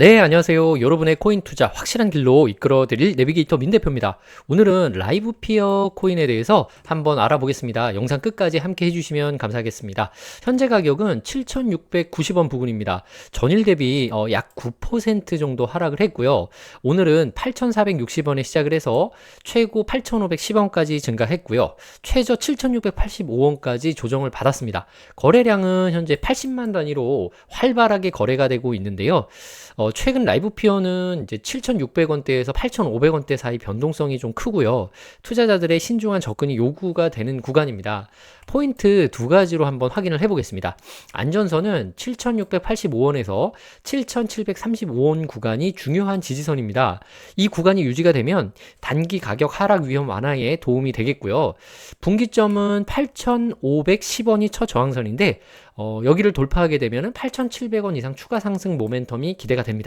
네, 안녕하세요. 여러분의 코인 투자 확실한 길로 이끌어 드릴 내비게이터 민 대표입니다. 오늘은 라이브 피어 코인에 대해서 한번 알아보겠습니다. 영상 끝까지 함께 해주시면 감사하겠습니다. 현재 가격은 7,690원 부근입니다. 전일 대비 어, 약9% 정도 하락을 했고요. 오늘은 8,460원에 시작을 해서 최고 8,510원까지 증가했고요. 최저 7,685원까지 조정을 받았습니다. 거래량은 현재 80만 단위로 활발하게 거래가 되고 있는데요. 어, 최근 라이브 피어는 이제 7,600원대에서 8,500원대 사이 변동성이 좀 크고요. 투자자들의 신중한 접근이 요구가 되는 구간입니다. 포인트 두 가지로 한번 확인을 해보겠습니다. 안전선은 7,685원에서 7,735원 구간이 중요한 지지선입니다. 이 구간이 유지가 되면 단기 가격 하락 위험 완화에 도움이 되겠고요. 분기점은 8,510원이 첫 저항선인데 어, 여기를 돌파하게 되면 8,700원 이상 추가 상승 모멘텀이 기대가 됩니다.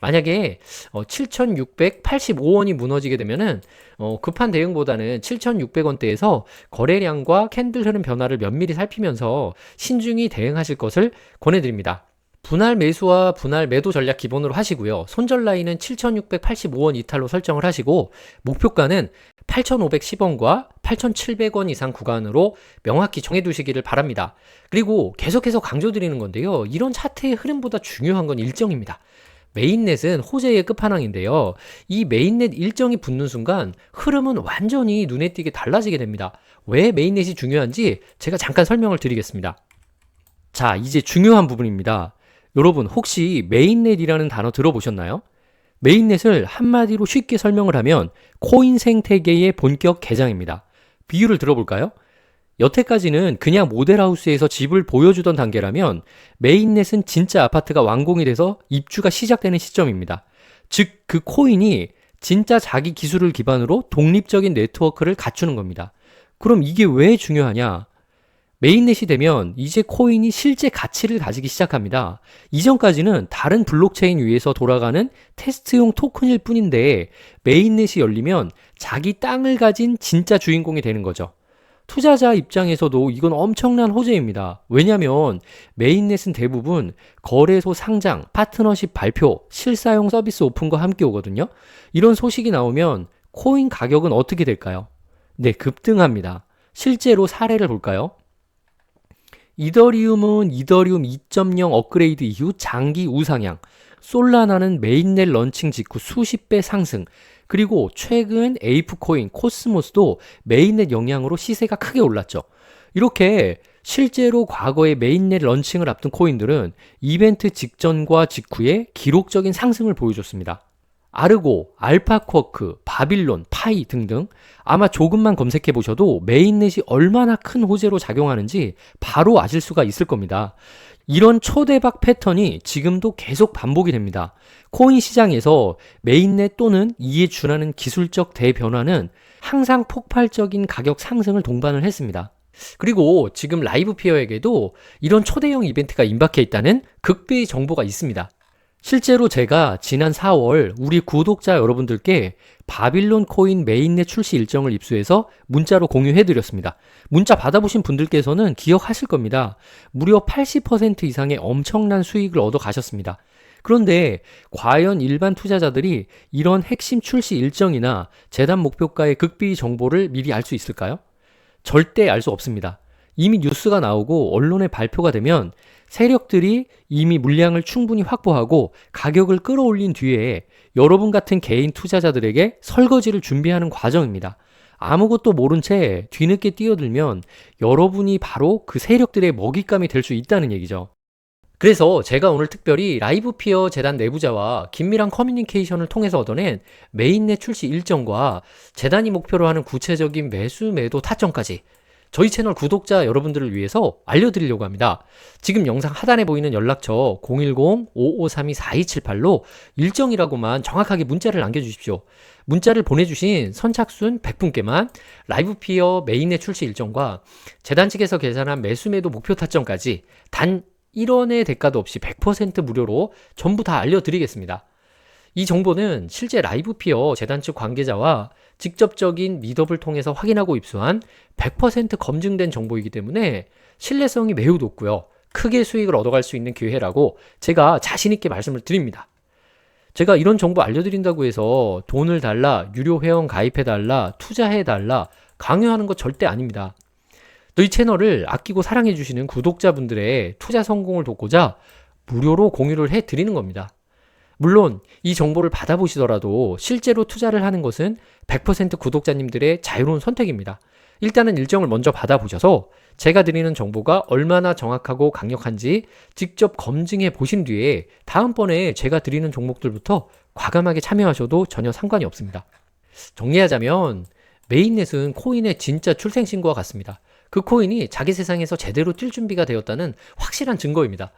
만약에 어, 7,685원이 무너지게 되면은 어, 급한 대응보다는 7,600원대에서 거래량과 캔들 흐름 변화를 면밀히 살피면서 신중히 대응하실 것을 권해드립니다. 분할 매수와 분할 매도 전략 기본으로 하시고요. 손절 라인은 7,685원 이탈로 설정을 하시고 목표가는 8,510원과 8,700원 이상 구간으로 명확히 정해두시기를 바랍니다. 그리고 계속해서 강조드리는 건데요. 이런 차트의 흐름보다 중요한 건 일정입니다. 메인넷은 호재의 끝판왕인데요. 이 메인넷 일정이 붙는 순간 흐름은 완전히 눈에 띄게 달라지게 됩니다. 왜 메인넷이 중요한지 제가 잠깐 설명을 드리겠습니다. 자, 이제 중요한 부분입니다. 여러분, 혹시 메인넷이라는 단어 들어보셨나요? 메인넷을 한마디로 쉽게 설명을 하면 코인 생태계의 본격 개장입니다. 비유를 들어볼까요? 여태까지는 그냥 모델하우스에서 집을 보여주던 단계라면 메인넷은 진짜 아파트가 완공이 돼서 입주가 시작되는 시점입니다. 즉, 그 코인이 진짜 자기 기술을 기반으로 독립적인 네트워크를 갖추는 겁니다. 그럼 이게 왜 중요하냐? 메인넷이 되면 이제 코인이 실제 가치를 가지기 시작합니다. 이전까지는 다른 블록체인 위에서 돌아가는 테스트용 토큰일 뿐인데 메인넷이 열리면 자기 땅을 가진 진짜 주인공이 되는 거죠. 투자자 입장에서도 이건 엄청난 호재입니다. 왜냐하면 메인넷은 대부분 거래소 상장, 파트너십 발표, 실사용 서비스 오픈과 함께 오거든요. 이런 소식이 나오면 코인 가격은 어떻게 될까요? 네, 급등합니다. 실제로 사례를 볼까요? 이더리움은 이더리움 2.0 업그레이드 이후 장기 우상향, 솔라나는 메인넷 런칭 직후 수십 배 상승, 그리고 최근 에이프 코인, 코스모스도 메인넷 영향으로 시세가 크게 올랐죠. 이렇게 실제로 과거에 메인넷 런칭을 앞둔 코인들은 이벤트 직전과 직후에 기록적인 상승을 보여줬습니다. 아르고, 알파쿼크, 바빌론, 파이 등등 아마 조금만 검색해 보셔도 메인넷이 얼마나 큰 호재로 작용하는지 바로 아실 수가 있을 겁니다. 이런 초대박 패턴이 지금도 계속 반복이 됩니다. 코인 시장에서 메인넷 또는 이에 준하는 기술적 대변화는 항상 폭발적인 가격 상승을 동반을 했습니다. 그리고 지금 라이브 피어에게도 이런 초대형 이벤트가 임박해 있다는 극비의 정보가 있습니다. 실제로 제가 지난 4월 우리 구독자 여러분들께 바빌론 코인 메인넷 출시 일정을 입수해서 문자로 공유해 드렸습니다. 문자 받아보신 분들께서는 기억하실 겁니다. 무려 80% 이상의 엄청난 수익을 얻어 가셨습니다. 그런데 과연 일반 투자자들이 이런 핵심 출시 일정이나 재단 목표가의 극비 정보를 미리 알 수 있을까요? 절대 알 수 없습니다. 이미 뉴스가 나오고 언론에 발표가 되면 세력들이 이미 물량을 충분히 확보하고 가격을 끌어올린 뒤에 여러분 같은 개인 투자자들에게 설거지를 준비하는 과정입니다. 아무것도 모른 채 뒤늦게 뛰어들면 여러분이 바로 그 세력들의 먹잇감이 될 수 있다는 얘기죠. 그래서 제가 오늘 특별히 라이브 피어 재단 내부자와 긴밀한 커뮤니케이션을 통해서 얻어낸 메인넷 출시 일정과 재단이 목표로 하는 구체적인 매수 매도 타점까지 저희 채널 구독자 여러분들을 위해서 알려드리려고 합니다. 지금 영상 하단에 보이는 연락처 010-5532-4278로 일정이라고만 정확하게 문자를 남겨주십시오. 문자를 보내주신 선착순 100분께만 라이브 피어 메인의 출시 일정과 재단 측에서 계산한 매수매도 목표 타점까지 단 1원의 대가도 없이 100% 무료로 전부 다 알려드리겠습니다. 이 정보는 실제 라이브 피어 재단 측 관계자와 직접적인 미덥을 통해서 확인하고 입수한 100% 검증된 정보이기 때문에 신뢰성이 매우 높고요. 크게 수익을 얻어갈 수 있는 기회라고 제가 자신있게 말씀을 드립니다. 제가 이런 정보 알려드린다고 해서 돈을 달라, 유료 회원 가입해달라, 투자해달라, 강요하는 거 절대 아닙니다. 저희 채널을 아끼고 사랑해주시는 구독자분들의 투자 성공을 돕고자 무료로 공유를 해드리는 겁니다. 물론 이 정보를 받아보시더라도 실제로 투자를 하는 것은 100% 구독자님들의 자유로운 선택입니다. 일단은 일정을 먼저 받아보셔서 제가 드리는 정보가 얼마나 정확하고 강력한지 직접 검증해 보신 뒤에 다음번에 제가 드리는 종목들부터 과감하게 참여하셔도 전혀 상관이 없습니다. 정리하자면 메인넷은 코인의 진짜 출생신고와 같습니다. 그 코인이 자기 세상에서 제대로 뛸 준비가 되었다는 확실한 증거입니다.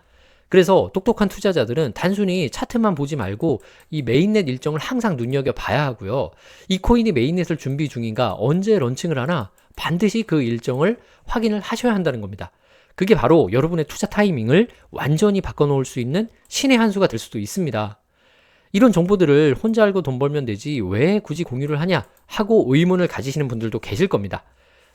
그래서 똑똑한 투자자들은 단순히 차트만 보지 말고 이 메인넷 일정을 항상 눈여겨 봐야 하고요. 이 코인이 메인넷을 준비 중인가 언제 런칭을 하나 반드시 그 일정을 확인을 하셔야 한다는 겁니다. 그게 바로 여러분의 투자 타이밍을 완전히 바꿔놓을 수 있는 신의 한 수가 될 수도 있습니다. 이런 정보들을 혼자 알고 돈 벌면 되지 왜 굳이 공유를 하냐 하고 의문을 가지시는 분들도 계실 겁니다.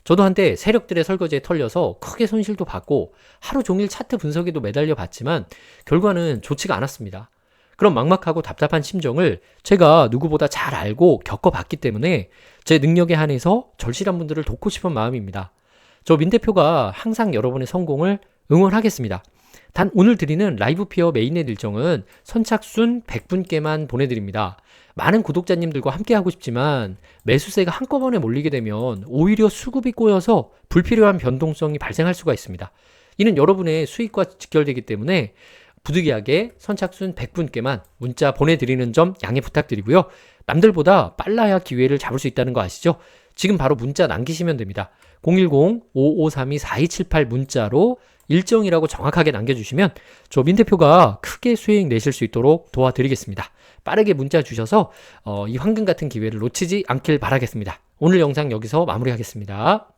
저도 한때 세력들의 설거지에 털려서 크게 손실도 받고 하루 종일 차트 분석에도 매달려 봤지만 결과는 좋지가 않았습니다. 그런 막막하고 답답한 심정을 제가 누구보다 잘 알고 겪어봤기 때문에 제 능력에 한해서 절실한 분들을 돕고 싶은 마음입니다. 저 민 대표가 항상 여러분의 성공을 응원하겠습니다. 단 오늘 드리는 라이브 피어 메인넷 일정은 선착순 100분께만 보내드립니다. 많은 구독자님들과 함께 하고 싶지만 매수세가 한꺼번에 몰리게 되면 오히려 수급이 꼬여서 불필요한 변동성이 발생할 수가 있습니다. 이는 여러분의 수익과 직결되기 때문에 부득이하게 선착순 100분께만 문자 보내드리는 점 양해 부탁드리고요. 남들보다 빨라야 기회를 잡을 수 있다는 거 아시죠? 지금 바로 문자 남기시면 됩니다. 010-5532-4278 문자로 일정이라고 정확하게 남겨주시면 저 민 대표가 크게 수익 내실 수 있도록 도와드리겠습니다. 빠르게 문자 주셔서 어, 이 황금 같은 기회를 놓치지 않길 바라겠습니다. 오늘 영상 여기서 마무리하겠습니다.